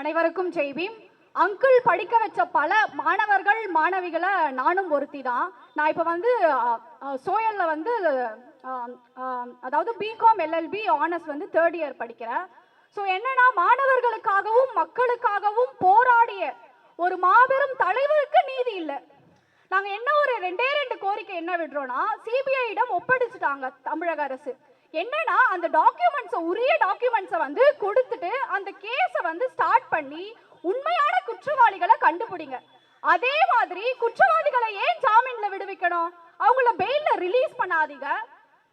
அனைவருக்கும் ஜெய்பீம் அங்கிள் படிக்க வச்ச பல மாணவர்கள் மாணவிகளை நானும் ஒருத்தி தான் நான் இப்போ வந்து சோயலில் வந்து அதாவது பிகாம் எல்எல்பி ஆனர்ஸ் வந்து தேர்ட் இயர் படிக்கிறேன். ஸோ என்னன்னா மாணவர்களுக்காகவும் மக்களுக்காகவும் போராடிய ஒரு மாபெரும் தலைவருக்கு நீதி இல்லை. நாங்கள் என்ன ஒரு ரெண்டே ரெண்டு கோரிக்கை என்ன விடுறோம்னா சிபிஐயிடம் ஒப்படைச்சிட்டாங்க தமிழக அரசு. என்னன்னா அந்த டாக்குமெண்ட்ஸை உரிய டாக்குமெண்ட்ஸை வந்து கொடுத்துட்டு அந்த கேஸை வந்து ஸ்டார்ட் பண்ணி உண்மையான குற்றவாளிகளை கண்டுபிடிங்க. அதே மாதிரி குற்றவாளிகளை ஏன் ஜாமீன்ல விடுவிக்கணும்? அவங்கள பெயில ரிலீஸ் பண்ணாதீங்க.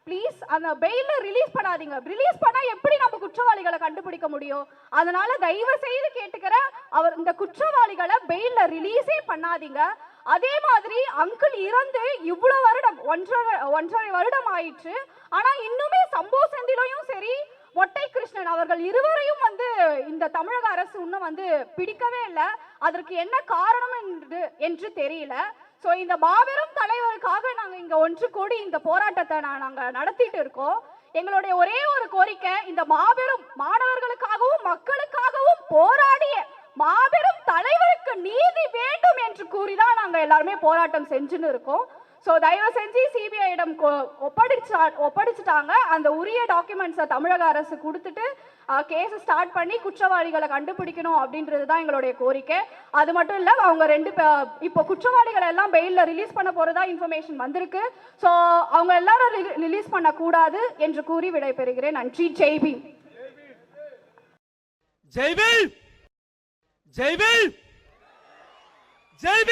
ப்ளீஸ் அந்த பெயில ரிலீஸ் பண்ணாதீங்க. ரிலீஸ் பண்ணா எப்படி நம்ம குற்றவாளிகளை கண்டுபிடிக்க முடியும்? அதனால தயவு செய்து கேட்டுக்கிற அவர் இந்த குற்றவாளிகளை பெயில்ல ரிலீஸே பண்ணாதீங்க. அதே மாதிரி அங்கிள் இறந்து இவ்வளவு வருடம் ஒன்றரை ஒன்றரை வருடம் ஆயிற்று. ஆனா இன்னுமே அவர்கள் இருவரையும் வந்து இந்த தமிழக அரசு இன்னும் வந்து பிடிக்கவே இல்லை. அதற்கு என்ன காரணம் என்று என்று தெரியல. ஸோ இந்த மாபெரும் தலைவருக்காக நாங்கள் இங்கே ஒன்று கூடி இந்த போராட்டத்தை நான் நாங்கள் நடத்திட்டு இருக்கோம். எங்களுடைய ஒரே ஒரு கோரிக்கை இந்த மாபெரும் மாணவர்களுக்காகவும் மக்களுக்காகவும் போராடிய மாபெரும் தலைவருக்கு நீதி வேண்டும் என்று கூறிதான் நாங்கள் எல்லாருமே போராட்டம் செஞ்சுன்னு இருக்கோம். ஸோ தயவு செஞ்சு சிபிஐயிடம் ஒப்படைச்சா ஒப்படைச்சிட்டாங்க. அந்த உரிய டாக்குமெண்ட்ஸை தமிழக அரசு கொடுத்துட்டு கேஸை ஸ்டார்ட் பண்ணி குற்றவாளிகளை கண்டுபிடிக்கணும் அப்படின்றது தான் எங்களுடைய கோரிக்கை. அது மட்டும் இல்லை அவங்க ரெண்டு பே- இப்போ குற்றவாளிகளை எல்லாம் பெயிலில் ரிலீஸ் பண்ண போகிறதா இன்ஃபர்மேஷன் வந்திருக்கு. ஸோ அவங்க எல்லாரும் ரிலீஸ் பண்ணக்கூடாது என்று கூறி விடைபெறுகிறேன். நன்றி. ஜெய்பி ஜெய்பி ஜெய்பி ஜெய்